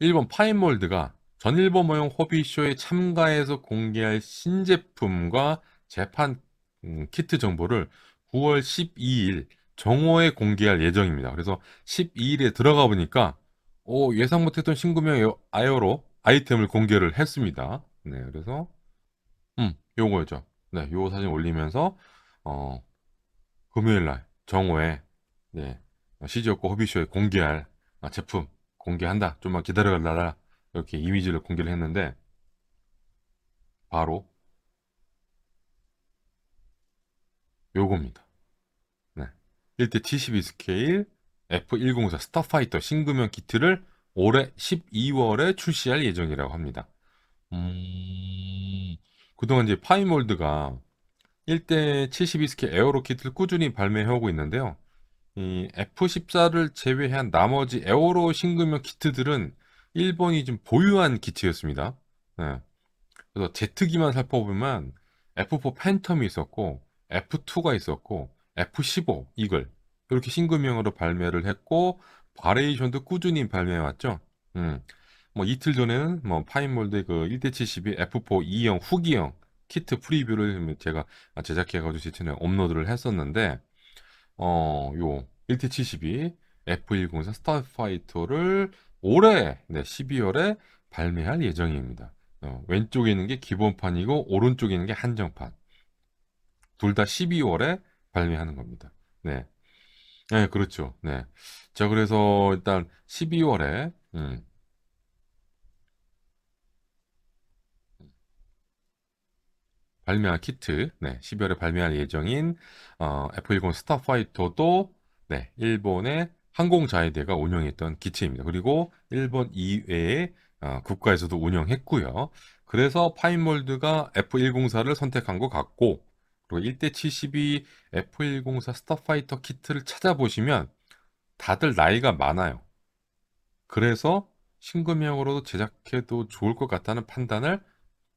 일본 파인몰드가 전일본 모형 호비쇼에 참가해서 공개할 신제품과 재판 음, 키트 정보를 9월 12일 정오에 공개할 예정입니다. 그래서 12일에 들어가 보니까 오, 예상 못했던 신구명 아이오로 아이템을 공개를 했습니다. 네, 그래서 음, 요거죠. 네, 요 사진 올리면서 어, 금요일 날 정오에 네, 시즈오코 호비쇼에 공개할 아, 제품 공개한다. 좀만 기다려달라. 이렇게 이미지를 공개를 했는데 바로 요겁니다. 네. 1대 72 스케일 F104 스타파이터 신금형 키트를 올해 12월에 출시할 예정이라고 합니다. 음, 그동안 이제 파이몰드가 1대 72 스케일 에어로 키트를 꾸준히 발매해오고 있는데요. 이 F14를 제외한 나머지 에어로 신금형 키트들은 일본이 좀 보유한 키트였습니다. 네. 그래서 제트기만 살펴보면 F4 팬텀이 있었고 F2가 있었고 F15 이글 이렇게 신규명으로 발매를 했고 바레이션도 꾸준히 발매해 왔죠. 음. 뭐 이틀 전에는 뭐 파인몰드의 그 1대72 F4 2형 후기형 키트 프리뷰를 제가 제작해가지고 제 채널에 업로드를 했었는데 어, 요 1대72 F104 스타파이터를 올해 네, 12월에 발매할 예정입니다. 어, 왼쪽에 있는 게 기본판이고 오른쪽에 있는 게 한정판. 둘 다 12월에 발매하는 겁니다. 네. 네, 그렇죠. 네. 자, 그래서 일단 12월에 음, 발매할 키트, 네, 12월에 발매할 예정인 어, F10 스타파이터도 네, 일본의 항공자위대가 운영했던 기체입니다. 그리고 일본 이외의 어, 국가에서도 운영했고요. 그래서 파인몰드가 F104를 선택한 것 같고, 그리고 1대72 F104 스타파이터 키트를 찾아보시면 다들 나이가 많아요. 그래서 신금형으로도 제작해도 좋을 것 같다는 판단을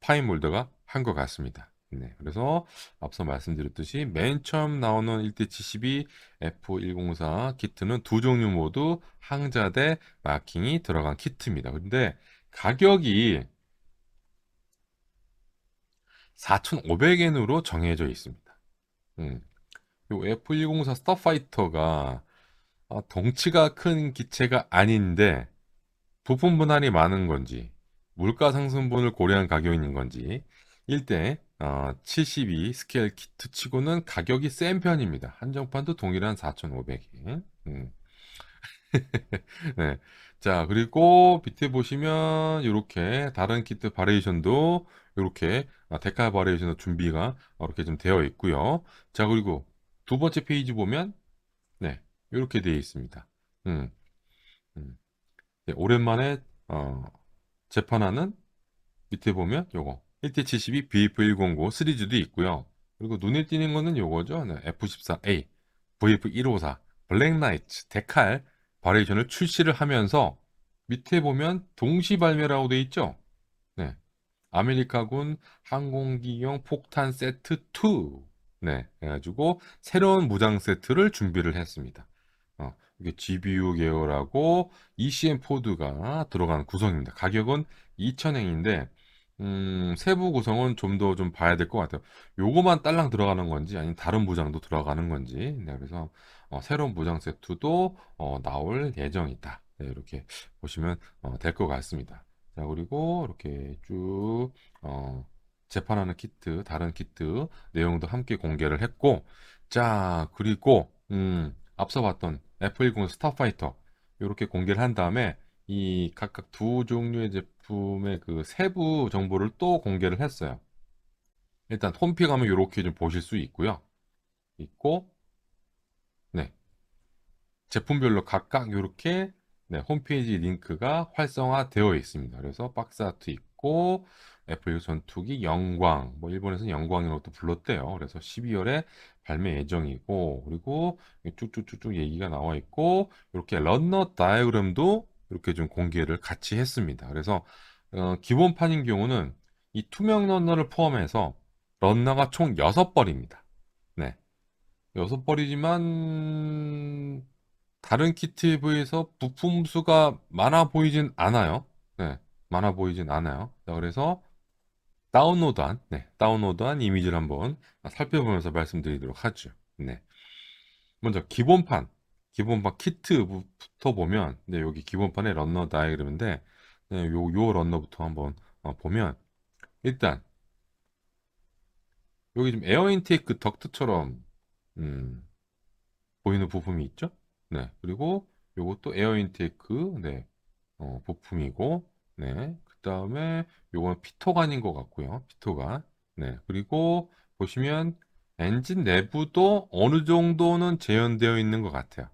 파인몰드가 한 것 같습니다. 네, 그래서 앞서 말씀드렸듯이 맨 처음 나오는 1대72 F104 키트는 두 종류 모두 항자대 마킹이 들어간 키트입니다. 근데 가격이 4,500엔으로 정해져 있습니다. 음. 요 F104 스타파이터가 아, 덩치가 큰 기체가 아닌데 부품 분할이 많은 건지 물가 상승분을 고려한 가격인 건지 1대 어, 72 스케일 키트 치고는 가격이 센 편입니다. 한정판도 동일한 4,500엔. 음. 네. 자, 그리고 밑에 보시면 이렇게 다른 키트 바리에이션도 이렇게 아, 데카 바리에이션도 준비가 이렇게 좀 되어 있고요. 자, 그리고 두 번째 페이지 보면 네, 이렇게 되어 있습니다. 음, 음. 네, 오랜만에 어, 재판하는 밑에 보면 요거 1대72 BF109 시리즈도 있고요. 그리고 눈에 띄는 거는 요거죠. 네, F14A, VF154, 블랙나이츠, 데칼 바리에이션을 출시를 하면서 밑에 보면 동시 발매라고 돼 있죠. 네. 아메리카군 항공기용 폭탄 세트 2. 네. 해가지고 새로운 무장 세트를 준비를 했습니다. 어, 이게 GBU 계열하고 ECM 포드가 들어간 구성입니다. 가격은 2,000엔인데 음, 세부 구성은 좀 더 좀 봐야 될 것 같아요. 요거만 딸랑 들어가는 건지 아니면 다른 무장도 들어가는 건지. 네, 그래서 어, 새로운 무장 세트도 어, 나올 예정이다. 네, 이렇게 보시면 어, 될 것 같습니다. 자, 그리고 이렇게 쭉 어, 재판하는 키트, 다른 키트 내용도 함께 공개를 했고, 자, 그리고 음, 앞서 봤던 F10 스타파이터 이렇게 공개를 한 다음에 이 각각 두 종류의 제품의 그 세부 정보를 또 공개를 했어요. 일단 홈피 가면 이렇게 좀 보실 수 있고요. 있고, 네. 제품별로 각각 이렇게 네, 홈페이지 링크가 활성화되어 있습니다. 그래서 박스 아트 있고, 애플 전투기 영광, 뭐 일본에서는 영광이라고 또 불렀대요. 그래서 12월에 발매 예정이고, 그리고 쭉쭉쭉쭉 얘기가 나와 있고, 이렇게 런너 다이어그램도 이렇게 좀 공개를 같이 했습니다. 그래서 어, 기본판인 경우는 이 투명 런너를 포함해서 런너가 총 6벌입니다. 네. 6벌이지만 다른 키트에 비해서 부품 수가 많아 보이진 않아요. 네, 많아 보이진 않아요. 자, 그래서 다운로드한, 네, 다운로드한 이미지를 한번 살펴보면서 말씀드리도록 하죠. 네. 먼저 기본판, 기본판 키트부터 보면, 네, 여기 기본판의 런너 다이그램인데, 네, 요, 요 런너부터 한번 어, 보면, 일단, 여기 좀 에어 인테이크 덕트처럼, 음, 보이는 부품이 있죠? 네, 그리고 요것도 에어 인테이크, 네, 어, 부품이고, 네, 그 다음에 요건 피토간인 것 같고요. 피토간. 네, 그리고 보시면 엔진 내부도 어느 정도는 재현되어 있는 것 같아요.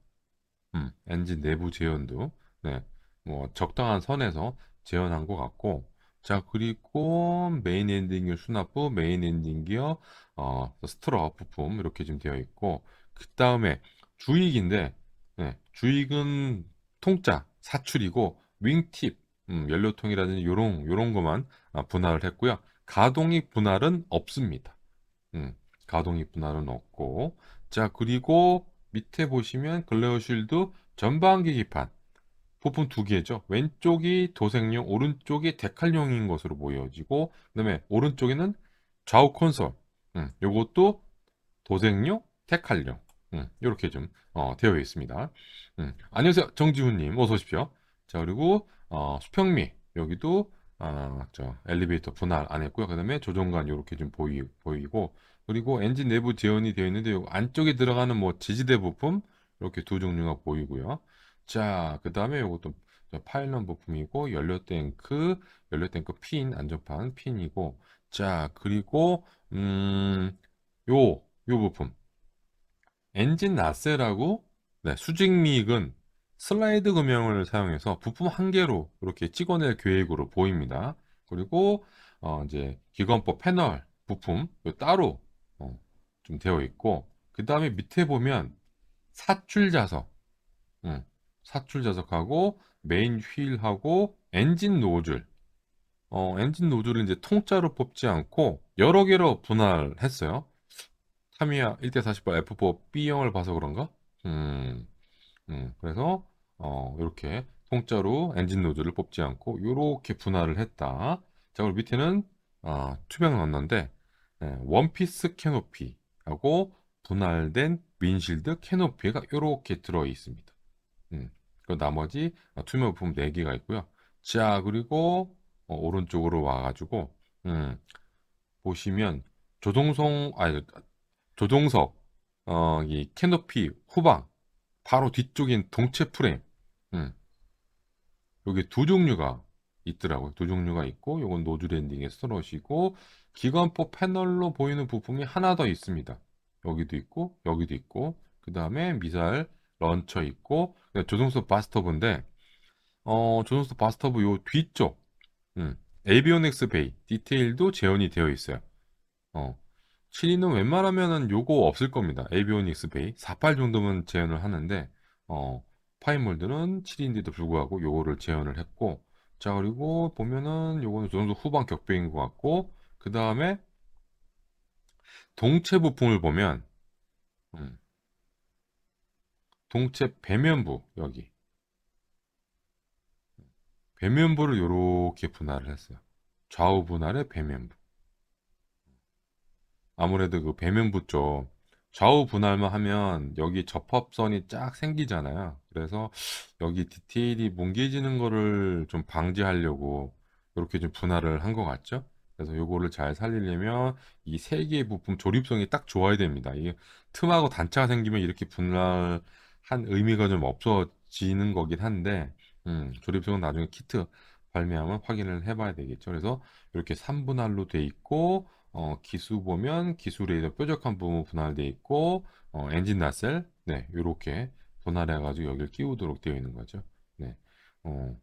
음, 엔진 내부 재현도 네, 뭐 적당한 선에서 재현한 것 같고 자 그리고 메인 엔딩 기어 수납부, 메인 엔딩 기어 어, 스트러 부품 이렇게 좀 되어 있고 그 다음에 주익인데 네, 주익은 통짜 사출이고 윙팁 음, 연료통이라든지 요런 요런 것만 아, 분할을 했고요 가동익 분할은 없습니다. 음, 가동익 분할은 없고 자 그리고 밑에 보시면 글레어 쉴드 전방기 기판 부품 두 개죠. 왼쪽이 도색용, 오른쪽이 데칼용인 것으로 보여지고 그다음에 오른쪽에는 좌우 콘솔. 음, 요것도 도색용, 데칼용. 음, 이렇게 좀 어, 되어 있습니다. 음, 안녕하세요, 정지훈님, 어서 오십시오. 자 그리고 어, 수평미 여기도 아, 저 엘리베이터 분할 안 했고요. 그다음에 조종관 이렇게 좀 보이, 보이고 그리고 엔진 내부 재현이 되어 있는데 요 안쪽에 들어가는 뭐 지지대 부품? 이렇게 두 종류가 보이고요. 자, 그다음에 요것도 저 파일럿 부품이고 연료 탱크, 연료 탱크 핀, 안전판 핀이고. 자, 그리고 음, 요, 요 부품. 엔진 나셀하고? 네, 수직 미익은 슬라이드 금형을 사용해서 부품 한 개로 이렇게 찍어낼 계획으로 보입니다. 그리고 어, 이제 기관법 패널 부품 요 따로 어, 좀 되어 있고 그 다음에 밑에 보면 사출 자석, 음, 사출 자석하고 메인 휠하고 엔진 노즐, 어, 엔진 노즐을 이제 통짜로 뽑지 않고 여러 개로 분할했어요. 타미야 1대48 F4 B형을 봐서 그런가? 음, 음, 그래서 어, 이렇게 통짜로 엔진 노즐을 뽑지 않고 이렇게 분할을 했다. 자, 그리고 밑에는 아, 투명 런너인데 예, 원피스 캐노피하고 분할된 윈실드 캐노피가 이렇게 들어 있습니다. 음, 그 나머지 어, 투명 부품 4개가 있고요. 자, 그리고 어, 오른쪽으로 와가지고 음, 보시면 조종성 아니 조종석 어, 이 캐노피 후방 바로 뒤쪽인 동체 프레임 음, 여기 두 종류가 있더라고요. 두 종류가 있고 요건 노즐 엔딩의 스트롯이고 기관포 패널로 보이는 부품이 하나 더 있습니다. 여기도 있고 여기도 있고 그 다음에 미사일 런처 있고 조종석 바스터브인데 어, 조종석 바스터브 요 뒤쪽 음, 에이비오닉스 베이 디테일도 재현이 되어 있어요. 어, 7위는 웬만하면은 요거 없을 겁니다. 에이비오닉스 베이 48 정도면 재현을 하는데 어, 파인몰드는 7위인데도 불구하고 요거를 재현을 했고 자 그리고 보면은 요거는 정도 후방 격배인 것 같고 그 다음에 동체 부품을 보면 음, 동체 배면부 여기 배면부를 요렇게 분할을 했어요. 좌우 분할의 배면부. 아무래도 그 배면부 쪽 좌우 분할만 하면 여기 접합선이 쫙 생기잖아요. 그래서 여기 디테일이 뭉개지는 거를 좀 방지하려고 이렇게 좀 분할을 한 것 같죠? 그래서 요거를 잘 살리려면 이 세 개의 부품 조립성이 딱 좋아야 됩니다. 이게 틈하고 단차가 생기면 이렇게 분할한 의미가 좀 없어지는 거긴 한데 음, 조립성은 나중에 키트 발매하면 확인을 해봐야 되겠죠. 그래서 이렇게 3분할로 돼 있고 어, 기수 보면 기수 레이더 뾰족한 부분 분할돼 있고 어, 엔진 나셀 네 이렇게 분할해 가지고 여기를 끼우도록 되어 있는 거죠. 네. 어,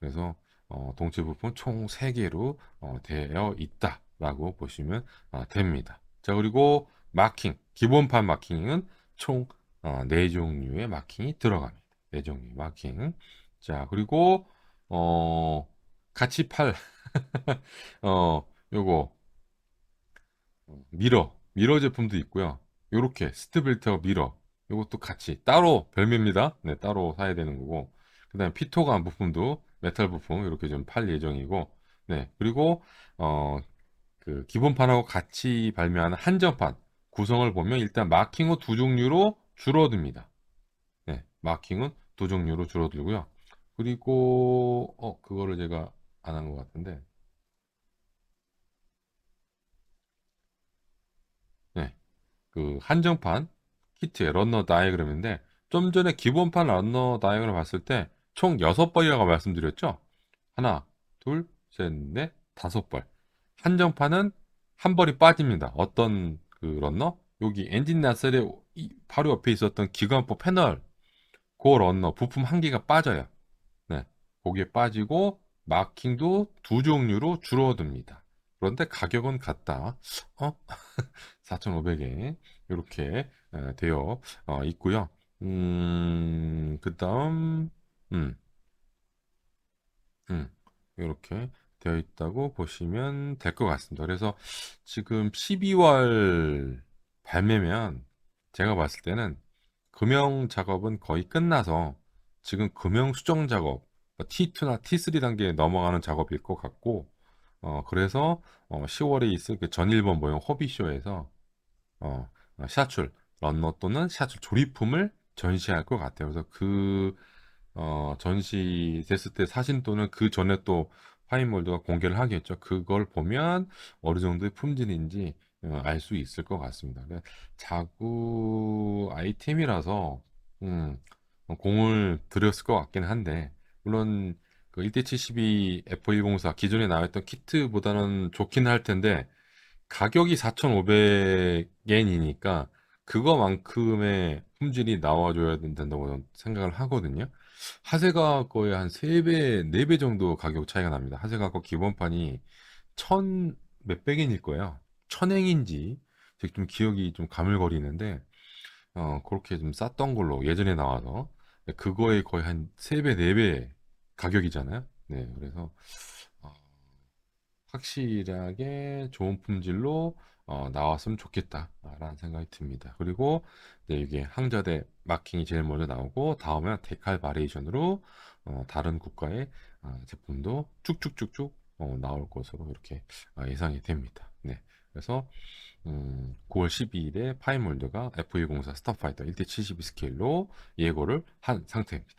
그래서 어, 동체 부품 총 3개로 어, 되어 있다라고 보시면 아, 됩니다. 자, 그리고 마킹, 기본판 마킹은 총 어, 4종류의 마킹이 들어갑니다. 4종류 마킹. 자, 그리고 어, 같이 팔 어, 요거 미러, 미러 제품도 있고요. 요렇게 스트벨트와 미러, 요것도 같이 따로 별매입니다. 네, 따로 사야 되는 거고. 그 다음에 피토감 부품도 메탈 부품 이렇게 좀 팔 예정이고, 네. 그리고 어, 그 기본판하고 같이 발매하는 한정판 구성을 보면 일단 마킹은 두 종류로 줄어듭니다. 네, 마킹은 두 종류로 줄어들고요. 그리고 어 그거를 제가 안 한 것 같은데, 네, 그 한정판 키트의 런너 다이그램인데 좀 전에 기본판 런너 다이그램 봤을 때 총 6벌이라고 말씀드렸죠? 하나, 둘, 셋, 넷, 다섯 벌. 한정판은 한 벌이 빠집니다. 어떤 그 런너? 여기 엔진 나셀의 이- 바로 옆에 있었던 기관포 패널 그 런너 부품 한 개가 빠져요. 네. 거기에 빠지고 마킹도 두 종류로 줄어듭니다. 그런데 가격은 같다. 어? 4,500엔 이렇게 어, 되어 어, 있고요. 음, 그다음 음, 음, 이렇게 되어 있다고 보시면 될 것 같습니다. 그래서 지금 12월 발매면 제가 봤을 때는 금형 작업은 거의 끝나서 지금 금형 수정 작업 T2나 T3 단계에 넘어가는 작업일 것 같고 어, 그래서 어, 10월에 있을 그 전일본 모형 호비쇼에서 어, 어, 샤출, 런너 또는 샤출 조립품을 전시할 것 같아요. 그래서 그, 어, 전시됐을 때 사진 또는 그 전에 또 파인몰드가 공개를 하겠죠. 그걸 보면 어느 정도의 품질인지 어, 알수 있을 것 같습니다. 자구 아이템이라서, 음, 어, 공을 들였을 것 같긴 한데, 물론 그 1대72 F104 기존에 나왔던 키트보다는 좋긴 할 텐데, 가격이 4,500엔이니까 그거만큼의 품질이 나와줘야 된다고 생각을 하거든요. 하세가 거의 한 3배, 4배 정도 가격 차이가 납니다. 하세가 거 기본판이 천 몇백 엔일 거예요. 천엔인지 좀 기억이 좀 가물거리는데 어, 그렇게 좀 쌌던 걸로 예전에 나와서 그거에 거의 한 3배, 4배 가격이잖아요. 네, 그래서 어, 확실하게 좋은 품질로 어, 나왔으면 좋겠다라는 생각이 듭니다. 그리고 이제 이게 항저대 마킹이 제일 먼저 나오고 다음에 데칼 바리에이션으로 어, 다른 국가의 아, 제품도 쭉쭉쭉쭉 어, 나올 것으로 이렇게 아, 예상이 됩니다. 네. 그래서 음, 9월 12일에 파이몰드가 F204 스타파이터 1대72 스케일로 예고를 한 상태입니다.